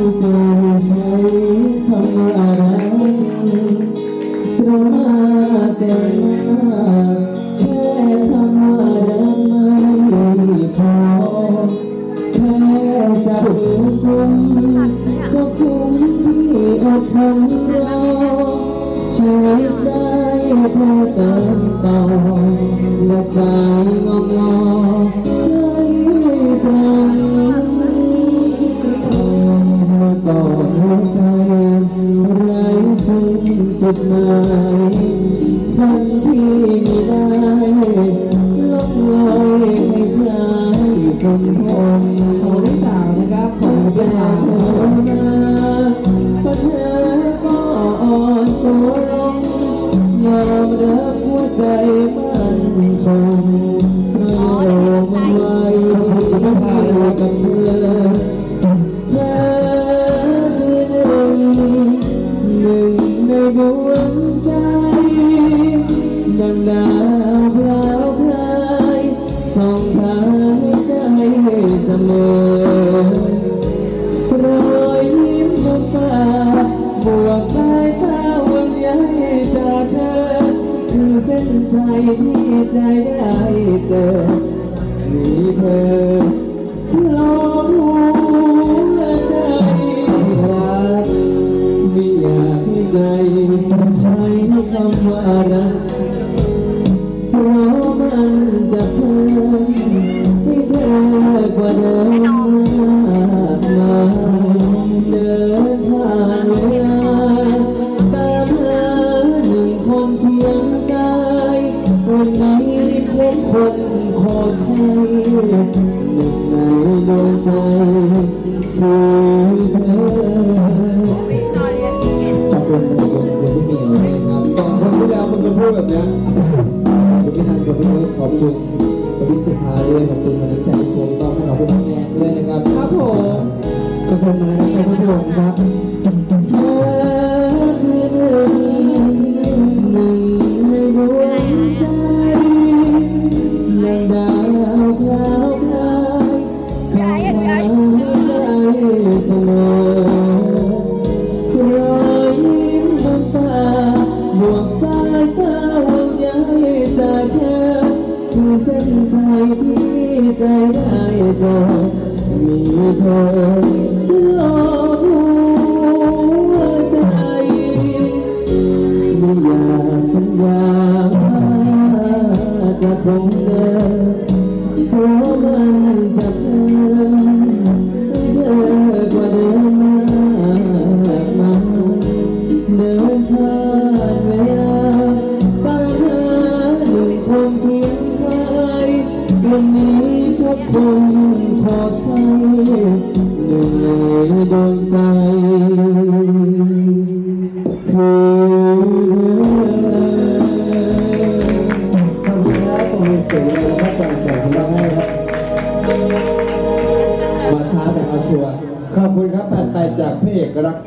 ที่จะใช้คำว่าอะไรเพราะว่าแต่มาแค่คำว่ารักไม่พอแค่จะถึงคุณก็คุ้มที่อดทนรอชีวิตได้เพื่อเติมต่อและใจ จดหมายฝันที่ไม่ได้ลบลอยให้คล้ายคนพง ได้เจอมีเธอชลอหัวใจรักไม่อยากให้ใจใช้คำว่ารักเพราะมันจะเพิ่มให้เธอกว่าเดิมมากมายเดินทางเวลาตามหาหนึ่งคนเคียงกายวันนี้ พบคนขอใช้หนึ่งในดวงใจคือเธอขอบคุณขอบคุณคุณพี่หมีเลยครับสองคนที่แล้วมึงก็พูดแบบนี้ขอบคุณพี่นันขอบคุณพี่นุ้ขอบคุณขอบคุณสุภาด้วยขอบคุณมาน้ำใจทุกคนต้องให้ขอบคุณแนนด้วยนะครับ ครับผมขอบคุณมาน้ำใจทุกคนครับ ใจได้จอมีเธอฉันรองหัวใจ ไม่อยากสัญญาจะคงเดินเพราะมันจะเพิ่มให้เธอกว่าเดิมมากมายเดินทาง กคุณขอใช้หนึ่งในดวงใจคือคุณครับผมมีเสียงและก็กำลังใจของเราให้ครับมาช้าแต่เอาชัวร์ขอบคุณครับแปดแปดจากพี่เอกรัก